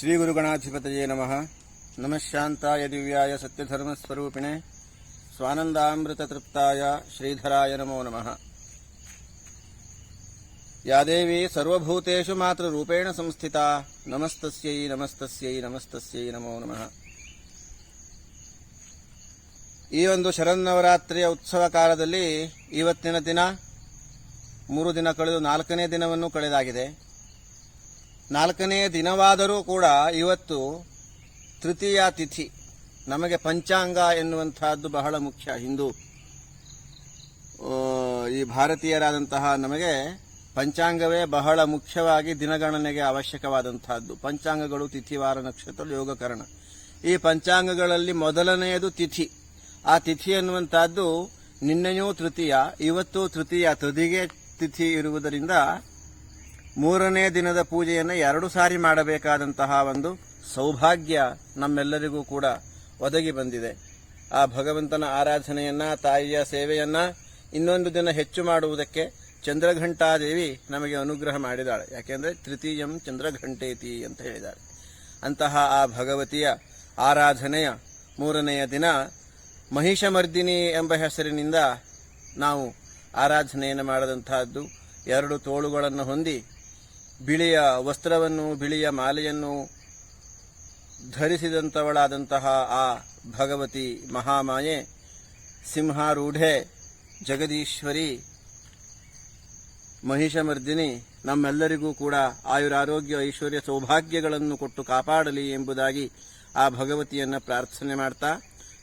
ಶ್ರೀ ಗುರುಗಣಾಧಿಪತಯೇ ನಮಃ. ನಮಃ ಶಾಂತಾಯ ದಿವ್ಯಾಯ ಸತ್ಯಧರ್ಮಸ್ವರೂಪಿಣೆ ಸ್ವಾನಂದಾಮೃತತೃಪ್ತಾಯ ಶ್ರೀಧರಾಯ ನಮೋ ನಮಃ. ಯಾದೇವಿ ಸರ್ವಭೂತೇಷು ಮಾತೃರೂಪೇಣ ಸಂಸ್ಥಿತಾ. ನಮಸ್ತಸ್ಯೈ ನಮಸ್ತಸ್ಯೈ ನಮಸ್ತಸ್ಯೈ ನಮೋ ನಮಃ. ಈ ಒಂದು ಶರನ್ನವರಾತ್ರಿಯ ಉತ್ಸವ ಕಾಲದಲ್ಲಿ ಇವತ್ತಿನ ದಿನ ಮೂರು ದಿನ ಕಳೆದು ನಾಲ್ಕನೇ ದಿನವನ್ನು ಕಳೆದಾಗಿದೆ. ನಾಲ್ಕನೇ ದಿನವಾದರೂ ಕೂಡ ಇವತ್ತು ತೃತೀಯ ತಿಥಿ, ನಮಗೆ ಪಂಚಾಂಗ ಎನ್ನುವಂತಹದ್ದು ಬಹಳ ಮುಖ್ಯ. ಹಿಂದೂ ಈ ಭಾರತೀಯರಾದಂತಹ ನಮಗೆ ಪಂಚಾಂಗವೇ ಬಹಳ ಮುಖ್ಯವಾಗಿ ದಿನಗಣನೆಗೆ ಅವಶ್ಯಕವಾದಂತಹದ್ದು ಪಂಚಾಂಗಗಳು ತಿಥಿವಾರ ನಕ್ಷತ್ರ, ಯೋಗಕರಣ. ಈ ಪಂಚಾಂಗಗಳಲ್ಲಿ ಮೊದಲನೆಯದು ತಿಥಿ. ಆ ತಿಥಿ ಎನ್ನುವಂತಹದ್ದು ನಿನ್ನೆಯೂ ತೃತೀಯ, ಇವತ್ತು ತೃತೀಯ ತುದಿಗೆ ತಿಥಿ ಇರುವುದರಿಂದ ಮೂರನೇ ದಿನದ ಪೂಜೆಯನ್ನು ಎರಡು ಸಾರಿ ಮಾಡಬೇಕಾದಂತಹ ಒಂದು ಸೌಭಾಗ್ಯ ನಮ್ಮೆಲ್ಲರಿಗೂ ಕೂಡ ಒದಗಿ ಬಂದಿದೆ. ಆ ಭಗವಂತನ ಆರಾಧನೆಯನ್ನ, ತಾಯಿಯ ಸೇವೆಯನ್ನ ಇನ್ನೊಂದು ದಿನ ಹೆಚ್ಚು ಮಾಡುವುದಕ್ಕೆ ಚಂದ್ರಘಂಟಾದೇವಿ ನಮಗೆ ಅನುಗ್ರಹ ಮಾಡಿದಾಳೆ. ಯಾಕೆಂದ್ರೆ ತೃತೀಯಂ ಚಂದ್ರಘಂಟೇತಿ ಅಂತ ಹೇಳಿದಾಳೆ ಅಂತಹ ಆ ಭಗವತಿಯ ಆರಾಧನೆಯ ಮೂರನೆಯ ದಿನ ಮಹಿಷಮರ್ದಿನಿ ಎಂಬ ಹೆಸರಿನಿಂದ ನಾವು ಆರಾಧನೆಯನ್ನು ಮಾಡದಂತಹದ್ದು ಎರಡು ತೋಳುಗಳನ್ನು ಹೊಂದಿ ಬಿಳಿಯ ವಸ್ತ್ರವನ್ನು, ಬಿಳಿಯ ಮಾಲೆಯನ್ನು ಧರಿಸಿದಂಥವಳಾದಂತಹ ಆ ಭಗವತಿ ಮಹಾಮಾಯೆ, ಸಿಂಹಾರೂಢೆ, ಜಗದೀಶ್ವರಿ, ಮಹಿಷಮರ್ದಿನಿ, ನಮ್ಮೆಲ್ಲರಿಗೂ ಕೂಡ ಆಯುರಾರೋಗ್ಯ, ಐಶ್ವರ್ಯ ಸೌಭಾಗ್ಯಗಳನ್ನು ಕೊಟ್ಟು ಕಾಪಾಡಲಿ ಎಂಬುದಾಗಿ ಆ ಭಗವತಿಯನ್ನು ಪ್ರಾರ್ಥನೆ ಮಾಡ್ತಾ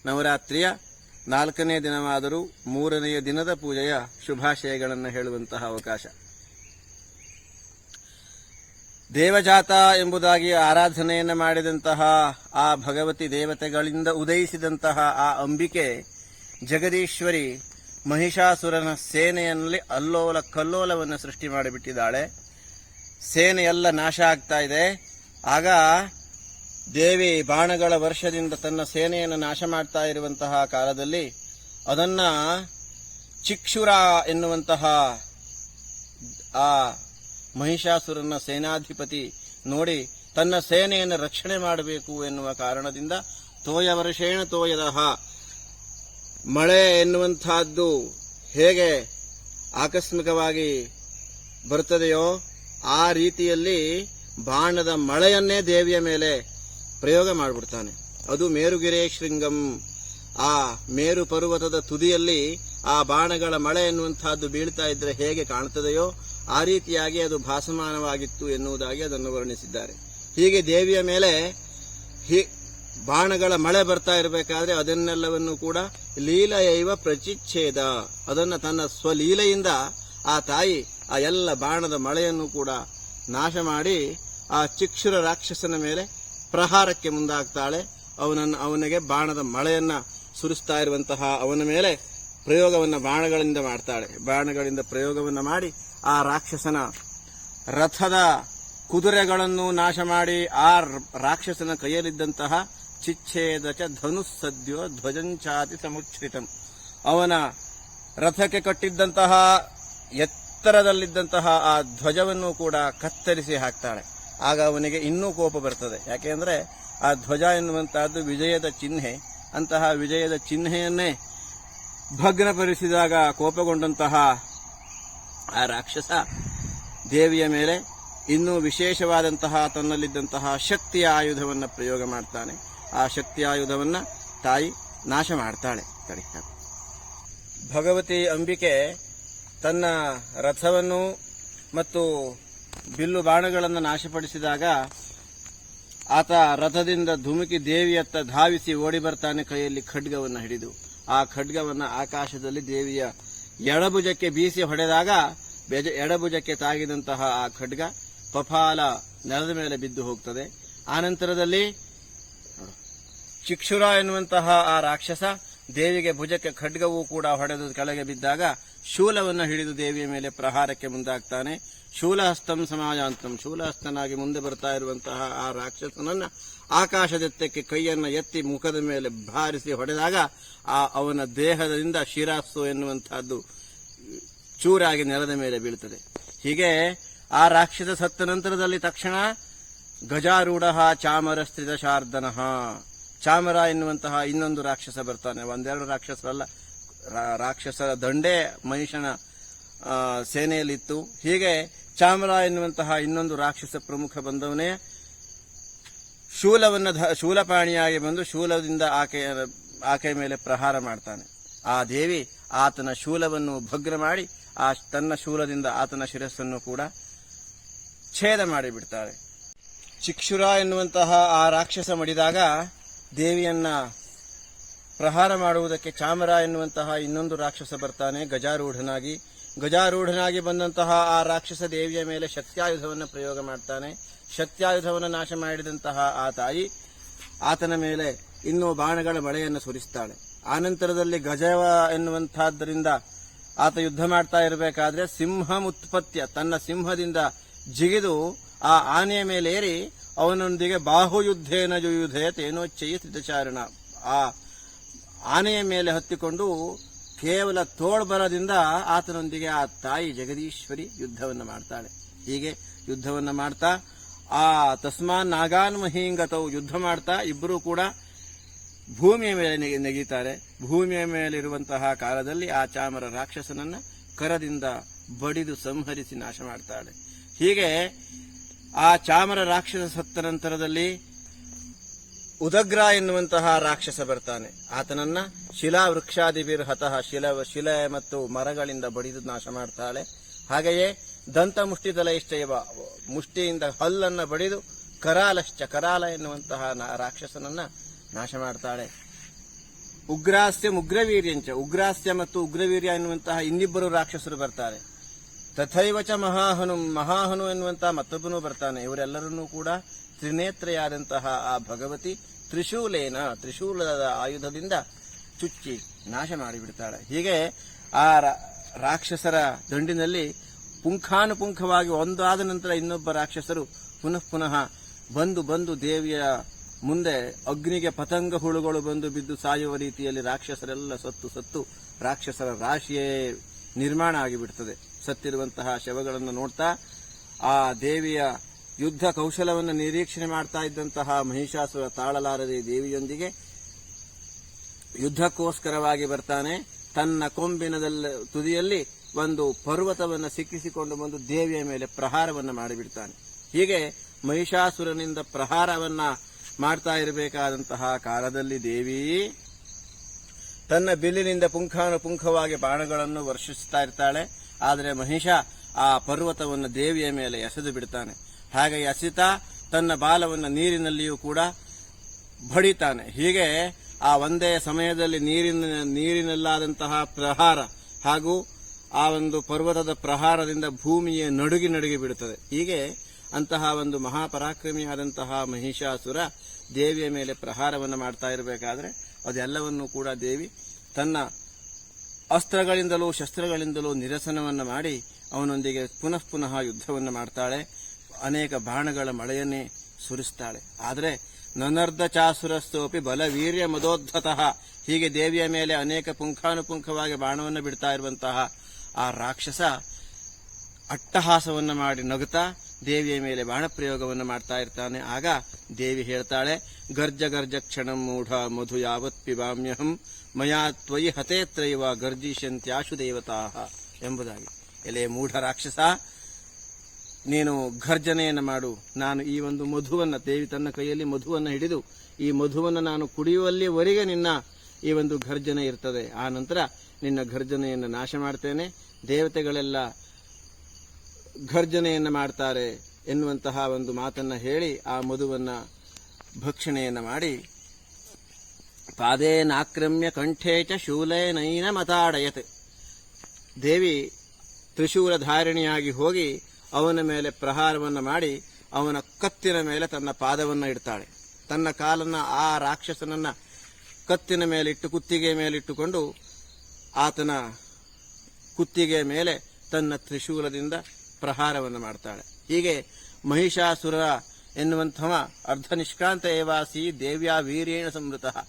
ನವರಾತ್ರಿಯ ನಾಲ್ಕನೇ ದಿನವಾದರೂ ಮೂರನೆಯ ದಿನದ ಪೂಜೆಯ ಶುಭಾಶಯಗಳನ್ನು ಹೇಳುವಂತಹ ಅವಕಾಶ. ದೇವಜಾತ ಎಂಬುದಾಗಿ ಆರಾಧನೆಯನ್ನು ಮಾಡಿದಂತಹ ಆ ಭಗವತಿ ದೇವತೆಗಳಿಂದ ಉದಯಿಸಿದಂತಹ ಆ ಅಂಬಿಕೆ ಜಗದೀಶ್ವರಿ ಮಹಿಷಾಸುರನ ಸೇನೆಯಲ್ಲಿ ಅಲ್ಲೋಲ ಕಲ್ಲೋಲವನ್ನು ಸೃಷ್ಟಿ ಮಾಡಿಬಿಟ್ಟಿದ್ದಾಳೆ. ಸೇನೆ ಎಲ್ಲ ನಾಶ ಆಗ್ತಾ ಇದೆ. ಆಗ ದೇವಿ ಬಾಣಗಳ ವರ್ಷದಿಂದ ತನ್ನ ಸೇನೆಯನ್ನು ನಾಶ ಮಾಡ್ತಾ ಇರುವಂತಹ ಕಾಲದಲ್ಲಿ ಅದನ್ನ ಚಿಕ್ಷುರ ಎನ್ನುವಂತಹ ಆ ಮಹಿಷಾಸುರನ ಸೇನಾಧಿಪತಿ ನೋಡಿ ತನ್ನ ಸೇನೆಯನ್ನು ರಕ್ಷಣೆ ಮಾಡಬೇಕು ಎನ್ನುವ ಕಾರಣದಿಂದ ತೋಯ ವರ್ಷೇಣ ತೋಯದಹ. ಮಳೆ ಎನ್ನುವಂತಹದ್ದು ಹೇಗೆ ಆಕಸ್ಮಿಕವಾಗಿ ಬರುತ್ತದೆಯೋ ಆ ರೀತಿಯಲ್ಲಿ ಬಾಣದ ಮಳೆಯನ್ನೇ ದೇವಿಯ ಮೇಲೆ ಪ್ರಯೋಗ ಮಾಡಿಬಿಡ್ತಾನೆ. ಅದು ಮೇರುಗಿರೆ ಶೃಂಗಂ. ಆ ಮೇರು ಪರ್ವತದ ತುದಿಯಲ್ಲಿ ಆ ಬಾಣಗಳ ಮಳೆ ಎನ್ನುವಂತಹದ್ದು ಬೀಳ್ತಾ ಇದ್ರೆ ಹೇಗೆ ಕಾಣ್ತದೆಯೋ ಆ ರೀತಿಯಾಗಿ ಅದು ಭಾಸಮಾನವಾಗಿತ್ತು ಎನ್ನುವುದಾಗಿ ಅದನ್ನು ವರ್ಣಿಸಿದ್ದಾರೆ. ಹೀಗೆ ದೇವಿಯ ಮೇಲೆ ಹಿ- ಬಾಣಗಳ ಮಳೆ ಬರ್ತಾ ಇರಬೇಕಾದ್ರೆ ಅದನ್ನೆಲ್ಲವನ್ನು ಕೂಡ ಲೀಲೆಯೈವ ಪ್ರಚಿಚ್ಛೇದ. ಅದನ್ನ ತನ್ನ ಸ್ವಲೀಲೆಯಿಂದ ಆ ತಾಯಿ ಆ ಎಲ್ಲ ಬಾಣದ ಮಳೆಯನ್ನು ಕೂಡ ನಾಶ ಮಾಡಿ ಆ ಚಿಕ್ಷುರ ರಾಕ್ಷಸನ ಮೇಲೆ ಪ್ರಹಾರಕ್ಕೆ ಮುಂದಾಗ್ತಾಳೆ. ಅವನನ್ನು ಅವನಿಗೆ ಬಾಣದ ಮಳೆಯನ್ನ ಸುರಿಸ್ತಾ ಇರುವಂತಹ ಅವನ ಮೇಲೆ ಪ್ರಯೋಗವನ್ನ ಬಾಣಗಳಿಂದ ಮಾಡ್ತಾಳೆ. ಬಾಣಗಳಿಂದ ಪ್ರಯೋಗವನ್ನ ಮಾಡಿ ಆ ರಾಕ್ಷಸನ ರಥದ ಕುದುರೆಗಳನ್ನು ನಾಶ ಮಾಡಿ ಆ ರಾಕ್ಷಸನ ಕೈಯಲ್ಲಿದ್ದಂತಹ ಚಿಚ್ಛೇದ ಚ ಧನುಸ್ಸದ್ಯೋ ಧ್ವಜಂಚಾತಿ ಸಮುಚ್ಛ್ರಿತಂ. ಅವನ ರಥಕ್ಕೆ ಕಟ್ಟಿದ್ದಂತಹ ಎತ್ತರದಲ್ಲಿದ್ದಂತಹ ಆ ಧ್ವಜವನ್ನು ಕೂಡ ಕತ್ತರಿಸಿ ಹಾಕ್ತಾಳೆ. ಆಗ ಅವನಿಗೆ ಇನ್ನೂ ಕೋಪ ಬರ್ತದೆ. ಯಾಕೆಂದ್ರೆ ಆ ಧ್ವಜ ಎನ್ನುವಂತಹದ್ದು ವಿಜಯದ ಚಿಹ್ನೆ. ಅಂತಹ ವಿಜಯದ ಚಿಹ್ನೆಯನ್ನೇ ಭಗ್ನಪಡಿಸಿದಾಗ ಕೋಪಗೊಂಡಂತಹ ಆ ರಾಕ್ಷಸ ದೇವಿಯ ಮೇಲೆ ಇನ್ನೂ ವಿಶೇಷವಾದಂತಹ ತನ್ನಲ್ಲಿದ್ದಂತಹ ಶಕ್ತಿಯ ಆಯುಧವನ್ನು ಪ್ರಯೋಗ ಮಾಡ್ತಾನೆ. ಆ ಶಕ್ತಿಯ ಆಯುಧವನ್ನು ತಾಯಿ ನಾಶ ಮಾಡ್ತಾಳೆ. ತಡಿ ಭಗವತಿ ಅಂಬಿಕೆ ತನ್ನ ರಥವನ್ನು ಮತ್ತು ಬಿಲ್ಲು ಬಾಣಗಳನ್ನು ನಾಶಪಡಿಸಿದಾಗ ಆತ ರಥದಿಂದ ಧುಮುಕಿ ದೇವಿಯತ್ತ ಧಾವಿಸಿ ಓಡಿ ಬರ್ತಾನೆ ಕೈಯಲ್ಲಿ ಖಡ್ಗವನ್ನು ಹಿಡಿದು. ಆ ಖಡ್ಗವನ್ನು ಆಕಾಶದಲ್ಲಿ ದೇವಿಯ ಎಡಭುಜಕ್ಕೆ ಬೀಸಿ ಹೊಡೆದಾಗ ಬೆಜ ಎಡಭುಜಕ್ಕೆ ತಾಗಿದಂತಹ ಆ ಖಡ್ಗ ಪಫಾಲ ನೆಲದ ಮೇಲೆ ಬಿದ್ದು ಹೋಗ್ತದೆ. ಆನಂತರದಲ್ಲಿ ಚಿಕ್ಷುರ ಎನ್ನುವಂತಹ ಆ ರಾಕ್ಷಸ ದೇವಿಗೆ ಭುಜಕ್ಕೆ ಖಡ್ಗವೂ ಕೂಡ ಹೊಡೆದು ಕೆಳಗೆ ಬಿದ್ದಾಗ ಶೂಲವನ್ನು ಹಿಡಿದು ದೇವಿಯ ಮೇಲೆ ಪ್ರಹಾರಕ್ಕೆ ಮುಂದಾಗ್ತಾನೆ. ಶೂಲಹಸ್ತಂ ಸಮಾಜಾಂತಂ. ಶೂಲಹಸ್ತನಾಗಿ ಮುಂದೆ ಬರ್ತಾ ಇರುವಂತಹ ಆ ರಾಕ್ಷಸನನ್ನ ಆಕಾಶದೆತ್ತಕ್ಕೆ ಕೈಯನ್ನ ಎತ್ತಿ ಮುಖದ ಮೇಲೆ ಭಾರಿಸಿ ಹೊಡೆದಾಗ ಆ ಅವನ ದೇಹದಿಂದ ಶಿರಾಸ್ಸು ಎನ್ನುವಂತಹದ್ದು ಚೂರಾಗಿ ನೆಲದ ಮೇಲೆ ಬೀಳುತ್ತದೆ. ಹೀಗೆ ಆ ರಾಕ್ಷಸ ಸತ್ತ ನಂತರದಲ್ಲಿ ತಕ್ಷಣ ಗಜಾರೂಢ ಚಾಮರ ಶಾರ್ದನಃ. ಚಾಮರ ಎನ್ನುವಂತಹ ಇನ್ನೊಂದು ರಾಕ್ಷಸ ಬರ್ತಾನೆ. ಒಂದೆರಡು ರಾಕ್ಷಸರಲ್ಲ ರಾಕ್ಷಸರ ದಂಡೇ ಮನುಷ್ಯನ ಸೇನೆಯಲ್ಲಿತ್ತು. ಹೀಗೆ ಚಾಮರ ಎನ್ನುವಂತಹ ಇನ್ನೊಂದು ರಾಕ್ಷಸ ಪ್ರಮುಖ ಬಂದವನೇ ಶೂಲವನ್ನು ಶೂಲಪಾಣಿಯಾಗಿ ಬಂದು ಶೂಲದಿಂದ ಆಕೆಯ ಆಕೆಯ ಮೇಲೆ ಪ್ರಹಾರ ಮಾಡ್ತಾನೆ. ಆ ದೇವಿ ಆತನ ಶೂಲವನ್ನು ಭಗ್ರ ಮಾಡಿ ಆ ತನ್ನ ಶೂಲದಿಂದ ಆತನ ಶಿರಸ್ಸನ್ನು ಕೂಡ ಛೇದ ಮಾಡಿಬಿಡ್ತಾಳೆ ಚಿಕ್ಷುರ ಎನ್ನುವಂತಹ ಆ ರಾಕ್ಷಸ ಮಡಿದಾಗ ದೇವಿಯನ್ನ ಪ್ರಹಾರ ಮಾಡುವುದಕ್ಕೆ ಚಾಮರ ಎನ್ನುವಂತಹ ಇನ್ನೊಂದು ರಾಕ್ಷಸ ಬರ್ತಾನೆ, ಗಜಾರೂಢನಾಗಿ. ಗಜಾರೂಢನಾಗಿ ಬಂದಂತಹ ಆ ರಾಕ್ಷಸ ದೇವಿಯ ಮೇಲೆ ಶಕ್ತ್ಯಾಯುಧವನ್ನು ಪ್ರಯೋಗ ಮಾಡ್ತಾನೆ. ಶಕ್ತ್ಯಾಯುಧವನ್ನು ನಾಶ ಮಾಡಿದಂತಹ ಆ ತಾಯಿ ಆತನ ಮೇಲೆ ಇನ್ನೂ ಬಾಣಗಳ ಮಳೆಯನ್ನು ಸುರಿಸ್ತಾಳೆ. ಆನಂತರದಲ್ಲಿ ಗಜವ ಎನ್ನುವಂತಹದ್ದರಿಂದ ಆತ ಯುದ್ಧ ಮಾಡ್ತಾ ಇರಬೇಕಾದ್ರೆ ಸಿಂಹ ಉತ್ಪತ್ತಿಯ. ತನ್ನ ಸಿಂಹದಿಂದ ಜಿಗಿದು ಆ ಆನೆಯ ಮೇಲೆ ಏರಿ ಅವನೊಂದಿಗೆ ಬಾಹುಯುದ್ಧೇನ ಜುಯುಧೆ ತೇನೋಚ್ಚಯಿ ತ್ರಿದಚಾರಣ ಆ ಆನೆಯ ಮೇಲೆ ಹತ್ತಿಕೊಂಡು ಕೇವಲ ತೋಳ್ಬಲದಿಂದ ಆತನೊಂದಿಗೆ ಆ ತಾಯಿ ಜಗದೀಶ್ವರಿ ಯುದ್ಧವನ್ನು ಮಾಡ್ತಾಳೆ. ಹೀಗೆ ಯುದ್ಧವನ್ನು ಮಾಡ್ತಾ, ಆ ತಸ್ಮಾನ್ ನಾಗಾನ್ ಮಹೀಂಗತವು ಯುದ್ಧ ಮಾಡ್ತಾ ಇಬ್ಬರೂ ಕೂಡ ಭೂಮಿಯ ಮೇಲೆ ನೆಗೆ- ನೆಗೀತಾರೆ ಭೂಮಿಯ ಮೇಲಿರುವಂತಹ ಕಾಲದಲ್ಲಿ ಆ ಚಾಮರ ರಾಕ್ಷಸನನ್ನ ಕರದಿಂದ ಬಡಿದು ಸಂಹರಿಸಿ ನಾಶ ಮಾಡ್ತಾಳೆ. ಹೀಗೆ ಆ ಚಾಮರ ರಾಕ್ಷಸ ಸತ್ತ ನಂತರದಲ್ಲಿ ಉದಗ್ರ ಎನ್ನುವಂತಹ ರಾಕ್ಷಸ ಬರ್ತಾನೆ. ಆತನನ್ನ ಶಿಲಾ ವೃಕ್ಷಾದಿಬಿರ್ ಹತಃ ಶಿಲ, ಶಿಲೆ ಮತ್ತು ಮರಗಳಿಂದ ಬಡಿದು ನಾಶ ಮಾಡ್ತಾಳೆ. ಹಾಗೆಯೇ ದಂತ ಮುಷ್ಟಿದಲ ಇಷ್ಟಯವ ಮುಷ್ಟಿಯಿಂದ ಹಲ್ಲನ್ನ ಬಡಿದು ಕರಾಲಶ್ಚ, ಕರಾಲ ಎನ್ನುವಂತಹ ರಾಕ್ಷಸನನ್ನ ನಾಶ ಮಾಡ್ತಾಳೆ. ಉಗ್ರಾಸ್ಯ ಉಗ್ರವೀರ್ಯಂಚ ಉಗ್ರಾಸ್ಯ ಮತ್ತು ಉಗ್ರವೀರ್ಯ ಎನ್ನುವಂತಹ ಇನ್ನಿಬ್ಬರು ರಾಕ್ಷಸರು ಬರ್ತಾರೆ. ತಥೈವಚ ಮಹಾಹನು ಮಹಾಹನು ಎನ್ನುವಂತಹ ಮತ್ತೊಬ್ಬನೂ ಬರ್ತಾನೆ. ಇವರೆಲ್ಲರನ್ನೂ ಕೂಡ ತ್ರಿನೇತ್ರೆಯಾದಂತಹ ಆ ಭಗವತಿ ತ್ರಿಶೂಲೇನ, ತ್ರಿಶೂಲದ ಆಯುಧದಿಂದ ಚುಚ್ಚಿ ನಾಶ ಮಾಡಿಬಿಡ್ತಾಳೆ. ಹೀಗೆ ಆ ರಾಕ್ಷಸರ ದಂಡಿನಲ್ಲಿ ಪುಂಖಾನುಪುಂಖವಾಗಿ ಒಂದಾದ ನಂತರ ಇನ್ನೊಬ್ಬ ರಾಕ್ಷಸರು ಪುನಃ ಪುನಃ ಬಂದು ಬಂದು ದೇವಿಯ ಮುಂದೆ ಅಗ್ನಿಗೆ ಪತಂಗ ಹುಳುಗಳು ಬಂದು ಬಿದ್ದು ಸಾಯುವ ರೀತಿಯಲ್ಲಿ ರಾಕ್ಷಸರೆಲ್ಲ ಸತ್ತು ಸತ್ತು ರಾಕ್ಷಸರ ರಾಶಿಯೇ ನಿರ್ಮಾಣ ಆಗಿಬಿಡ್ತದೆ. ಸತ್ತಿರುವಂತಹ ಶವಗಳನ್ನು ನೋಡ್ತಾ ಆ ದೇವಿಯ ಯುದ್ಧ ಕೌಶಲವನ್ನು ನಿರೀಕ್ಷಣೆ ಮಾಡ್ತಾ ಇದ್ದಂತಹ ಮಹಿಷಾಸುರ ತಾಳಲಾರದೆ ದೇವಿಯೊಂದಿಗೆ ಯುದ್ಧಕ್ಕೋಸ್ಕರವಾಗಿ ಬರ್ತಾನೆ. ತನ್ನ ಕೊಂಬಿನದಲ್ಲಿ ತುದಿಯಲ್ಲಿ ಒಂದು ಪರ್ವತವನ್ನು ಸಿಕ್ಕಿಸಿಕೊಂಡು ಬಂದು ದೇವಿಯ ಮೇಲೆ ಪ್ರಹಾರವನ್ನು ಮಾಡಿಬಿಡ್ತಾನೆ. ಹೀಗೆ ಮಹಿಷಾಸುರನಿಂದ ಪ್ರಹಾರವನ್ನ ಮಾಡ್ತಾ ಇರಬೇಕಾದಂತಹ ಕಾಲದಲ್ಲಿ ದೇವಿ ತನ್ನ ಬಿಲ್ಲಿನಿಂದ ಪುಂಖಾನುಪುಂಖವಾಗಿ ಬಾಣಗಳನ್ನು ವರ್ಷಿಸ್ತಾ ಇರ್ತಾಳೆ. ಆದರೆ ಮಹಿಷ ಆ ಪರ್ವತವನ್ನು ದೇವಿಯ ಮೇಲೆ ಎಸೆದು ಬಿಡ್ತಾನೆ. ಹಾಗೆ ಎಸಿತ ತನ್ನ ಬಾಲವನ್ನು ನೀರಿನಲ್ಲಿಯೂ ಕೂಡ ಬಡಿತಾನೆ. ಹೀಗೆ ಆ ಒಂದೇ ಸಮಯದಲ್ಲಿ ನೀರಿನ ನೀರಿನಲ್ಲಾದಂತಹ ಪ್ರಹಾರ ಹಾಗೂ ಆ ಒಂದು ಪರ್ವತದ ಪ್ರಹಾರದಿಂದ ಭೂಮಿಯ ನಡುಗಿ ನಡುಗಿ ಬಿಡುತ್ತದೆ. ಹೀಗೆ ಅಂತಹ ಒಂದು ಮಹಾಪರಾಕ್ರಮಿಯಾದಂತಹ ಮಹಿಷಾಸುರ ದೇವಿಯ ಮೇಲೆ ಪ್ರಹಾರವನ್ನು ಮಾಡ್ತಾ ಇರಬೇಕಾದ್ರೆ ಅದೆಲ್ಲವನ್ನೂ ಕೂಡ ದೇವಿ ತನ್ನ ಅಸ್ತ್ರಗಳಿಂದಲೂ, ಶಸ್ತ್ರಗಳಿಂದಲೂ ನಿರಸನವನ್ನು ಮಾಡಿ ಅವನೊಂದಿಗೆ ಪುನಃ ಪುನಃ ಯುದ್ಧವನ್ನು ಮಾಡ್ತಾಳೆ. ಅನೇಕ ಬಾಣಗಳ ಮಳೆಯನ್ನೇ ಸುರಿಸ್ತಾಳೆ. ಆದರೆ ನನರ್ಧ ಚಾಸುರಸ್ತೋಪಿ ಬಲವೀರ್ಯ ಮದೋದ್ಧತಃ. ಹೀಗೆ ದೇವಿಯ ಮೇಲೆ ಅನೇಕ ಪುಂಖಾನುಪುಂಖವಾಗಿ ಬಾಣವನ್ನು ಬಿಡ್ತಾ ಇರುವಂತಹ ಆ ರಾಕ್ಷಸ ಅಟ್ಟಹಾಸವನ್ನು ಮಾಡಿ ನಗುತ್ತಾ ದೇವಿಯ ಮೇಲೆ ಬಾಣಪ್ರಯೋಗವನ್ನು ಮಾಡ್ತಾ ಇರ್ತಾನೆ. ಆಗ ದೇವಿ ಹೇಳ್ತಾಳೆ, ಗರ್ಜ ಗರ್ಜ ಕ್ಷಣ ಮೂಢ ಮಧು ಯಾವತ್ ಪಿಬಾಮ್ಯಹಂ, ಮಯಾ ತ್ವಯಿ ಹತೇತ್ರೈವ ಗರ್ಜಿಷ್ಯಂತ್ಯಾಶು ದೇವತಾ ಎಂಬುದಾಗಿ. ಎಲೆ ಮೂಢ ರಾಕ್ಷಸ, ನೀನು ಘರ್ಜನೆಯನ್ನು ಮಾಡು. ನಾನು ಈ ಒಂದು ಮಧುವನ್ನ, ದೇವಿ ತನ್ನ ಕೈಯಲ್ಲಿ ಮಧುವನ್ನು ಹಿಡಿದು, ಈ ಮಧುವನ್ನು ನಾನು ಕುಡಿಯುವಲ್ಲಿವರೆಗೆ ನಿನ್ನ ಈ ಒಂದು ಘರ್ಜನೆ ಇರ್ತದೆ. ಆ ನಂತರ ನಿನ್ನ ಘರ್ಜನೆಯನ್ನು ನಾಶ ಮಾಡ್ತೇನೆ. ದೇವತೆಗಳೆಲ್ಲ ಘರ್ಜನೆಯನ್ನು ಮಾಡ್ತಾರೆ ಎನ್ನುವಂತಹ ಒಂದು ಮಾತನ್ನ ಹೇಳಿ ಆ ಮಧುವನ್ನ ಭಕ್ಷಣೆಯನ್ನು ಮಾಡಿ, ಪಾದೇನಾಕ್ರಮ್ಯ ಕಂಠೇ ಚ ಶೂಲೇನೈನ ಮತಾಡಯತ್. ದೇವಿ ತ್ರಿಶೂಲಧಾರಿಣಿಯಾಗಿ ಹೋಗಿ ಅವನ ಮೇಲೆ ಪ್ರಹಾರವನ್ನು ಮಾಡಿ ಅವನ ಕತ್ತಿನ ಮೇಲೆ ತನ್ನ ಪಾದವನ್ನು ಇಡ್ತಾಳೆ. ತನ್ನ ಕಾಲನ್ನ ಆ ರಾಕ್ಷಸನನ್ನ ಕತ್ತಿನ ಮೇಲಿಟ್ಟು ಕುತ್ತಿಗೆ ಮೇಲಿಟ್ಟುಕೊಂಡು ಆತನ ಕುತ್ತಿಗೆ ಮೇಲೆ ತನ್ನ ತ್ರಿಶೂಲದಿಂದ ಪ್ರಹಾರವನ್ನು ಮಾಡ್ತಾಳೆ. ಹೀಗೆ ಮಹಿಷಾಸುರ ಎನ್ನುವಂಥವ ಅರ್ಧ ನಿಷ್ಕ್ರಾಂತ ಏವಾಸಿ ದೇವ್ಯಾ ವೀರ್ಯೇಣ ಸಮೃತಃ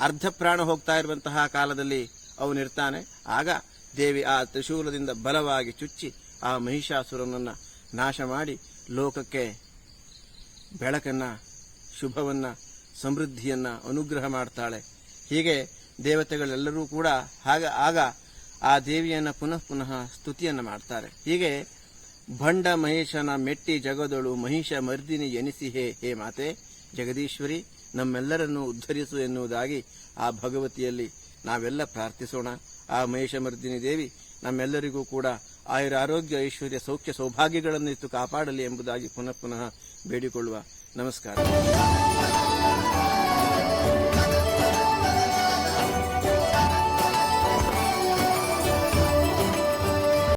ಅರ್ಧ ಪ್ರಾಣ ಹೋಗ್ತಾ ಇರುವಂತಹ ಕಾಲದಲ್ಲಿ ಅವನಿರ್ತಾನೆ ಆಗ ದೇವಿ ಆ ತ್ರಿಶೂಲದಿಂದ ಬಲವಾಗಿ ಚುಚ್ಚಿ ಆ ಮಹಿಷಾಸುರನನ್ನು ನಾಶ ಮಾಡಿ ಲೋಕಕ್ಕೆ ಬೆಳಕನ್ನ, ಶುಭವನ್ನ, ಸಮೃದ್ಧಿಯನ್ನ ಅನುಗ್ರಹ ಮಾಡ್ತಾಳೆ. ಹೀಗೆ ದೇವತೆಗಳೆಲ್ಲರೂ ಕೂಡ ಹಾಗ, ಆಗ ಆ ದೇವಿಯನ್ನು ಪುನಃ ಪುನಃ ಸ್ತುತಿಯನ್ನು ಮಾಡ್ತಾರೆ. ಹೀಗೆ ಭಂಡ ಮಹೇಶನ ಮೆಟ್ಟಿ ಜಗದೊಳು ಮಹಿಷ ಮರ್ದಿನಿ ಎನಿಸಿ ಹೇ ಹೇ ಮಾತೆ, ಜಗದೀಶ್ವರಿ, ನಮ್ಮೆಲ್ಲರನ್ನು ಉದ್ಧರಿಸು ಎನ್ನುವುದಾಗಿ ಆ ಭಗವತಿಯಲ್ಲಿ ನಾವೆಲ್ಲ ಪ್ರಾರ್ಥಿಸೋಣ. ಆ ಮಹಿಷಮರ್ದಿನಿ ದೇವಿ ನಮ್ಮೆಲ್ಲರಿಗೂ ಕೂಡ ಆಯುರ ಆರೋಗ್ಯ ಐಶ್ವರ್ಯ, ಸೌಖ್ಯ ಸೌಭಾಗ್ಯಗಳನ್ನು ಇತ್ತು ಕಾಪಾಡಲಿ ಎಂಬುದಾಗಿ ಪುನಃ ಪುನಃ ಬೇಡಿಕೊಳ್ಳುವ ನಮಸ್ಕಾರ.